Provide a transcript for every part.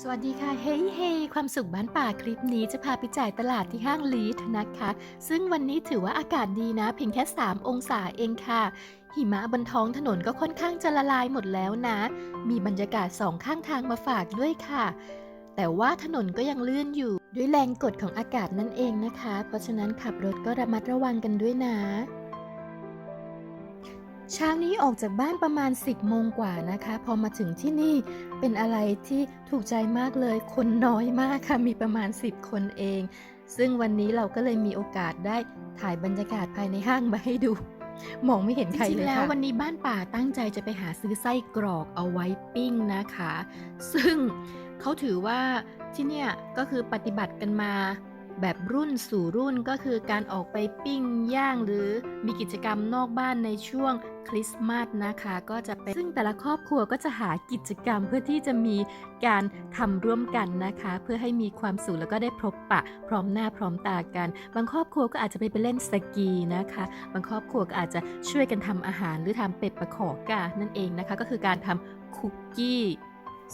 สวัสดีค่ะ เฮ้ยเฮ้ความสุขบ้านป่าคลิปนี้จะพาไปจ่ายตลาดที่ห้างลีดนะคะ ซึ่งวันนี้ถือว่าอากาศดีนะ เพียงแค่ 3 องศาเองค่ะ หิมะบนท้องถนนก็ค่อนข้างจะละลายหมดแล้วนะ มีบรรยากาศสองข้างทางมาฝากด้วยค่ะ แต่ว่าถนนก็ยังลื่นอยู่ด้วยแรงกดของอากาศนั่นเองนะคะ เพราะฉะนั้นขับรถก็ระมัดระวังกันด้วยนะ เช้านี้ออกจากบ้านประมาณ 10โมงกว่านะคะ พอมาถึงที่นี่เป็นอะไรที่ถูกใจมากเลย คนน้อยมากค่ะ มีประมาณ 10 คนเอง ซึ่งวันนี้เราก็เลยมีโอกาสได้ถ่ายบรรยากาศภายในห้างมาให้ดู มองไม่เห็นใครเลยค่ะ จริงแล้ววันนี้บ้านป่าตั้งใจจะไปหาซื้อไส้กรอกเอาไว้ปิ้งนะคะ ซึ่งเขาถือว่าที่เนี่ยก็คือปฏิบัติกันมา แบบรุ่นสู่รุ่นก็คือการออกไปปิ้งย่างหรือมีกิจกรรมนอกบ้านในช่วงคริสต์มาสนะคะ ก็จะเป็นซึ่งแต่ละครอบครัวก็จะหากิจกรรมเพื่อที่จะมีการทำร่วมกันนะคะ เพื่อให้มีความสุขแล้วก็ได้พบปะ พร้อมหน้าพร้อมตากัน บางครอบครัวก็อาจจะไปไปเล่นสกีนะคะ บางครอบครัวก็อาจจะช่วยกันทำอาหารหรือทำเป็ดปะขอกานั่นเองนะคะ ก็คือการทำคุกกี้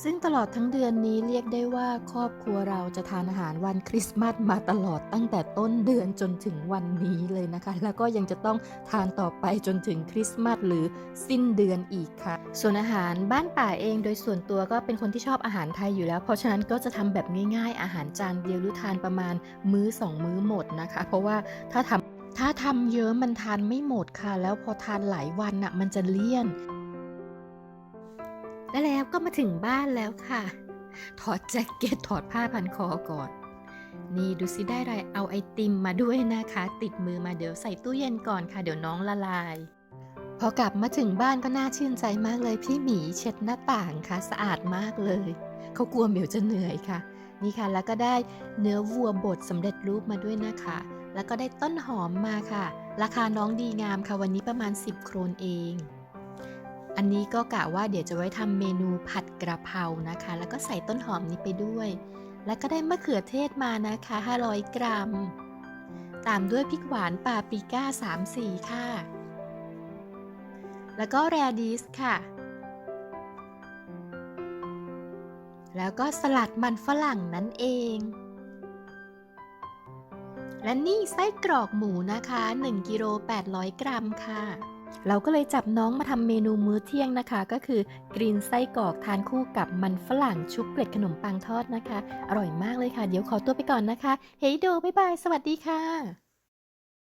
ซึ่งตลอดทั้งเดือนนี้เรียกได้ว่าครอบครัวเราจะทานอาหารวันคริสต์มาสมาตลอดตั้งแต่ต้นเดือนจนถึงวันนี้เลยนะคะ แล้วก็ยังจะต้องทานต่อไปจนถึงคริสต์มาสหรือสิ้นเดือนอีกค่ะ ส่วนอาหารบ้านป่าเองโดยส่วนตัวก็เป็นคนที่ชอบอาหารไทยอยู่แล้ว เพราะฉะนั้นก็จะทำแบบง่ายๆ อาหารจานเดียวหรือทานประมาณมื้อสองมื้อหมดนะคะ เพราะว่าถ้าทำถ้าทำเยอะมันทานไม่หมดค่ะ แล้วพอทานหลายวันน่ะมันจะเลี่ยน และแล้วก็มาถึงบ้านแล้วค่ะ ถอดแจ็คเก็ตถอดผ้าพันคอก่อน นี่ดูสิได้ไรเอาไอติมมาด้วยนะคะ ติดมือมาเดี๋ยวใส่ตู้เย็นก่อนค่ะ เดี๋ยวน้องละลาย พอกลับมาถึงบ้านก็น่าชื่นใจมากเลยพี่หมีเช็ดหน้าต่างค่ะ สะอาดมากเลย เขากลัวเหมียวจะเหนื่อยค่ะ นี่ค่ะแล้วก็ได้เนื้อวัวบดสำเร็จรูปมาด้วยนะคะ แล้วก็ได้ต้นหอมมาค่ะ ราคาน้องดีงามค่ะวันนี้ประมาณ 10 โครนเอง อันนี้ก็กะว่าเดี๋ยวจะไว้ทำเมนูผัดกระเพรานะคะ แล้วก็ใส่ต้นหอมนี้ไปด้วย แล้วก็ได้มะเขือเทศมานะคะ 500 กรัม ตามด้วยพริกหวานปาปริก้า3-4ค่ะ แล้วก็แรดิสค่ะ แล้วก็สลัดมันฝรั่งนั่นเอง และนี่ไส้กรอกหมูนะคะ 1กิโล800 กรัมค่ะ เราก็เลยจับน้องมาทำเมนูมื้อเที่ยงนะคะ ก็คือกรีนไส้กรอกทานคู่กับมันฝรั่งชุบเกล็ดขนมปังทอดนะคะ อร่อยมากเลยค่ะ เดี๋ยวขอตัวไปก่อนนะคะ เฮ้ยโดบ๊ายบาย สวัสดีค่ะ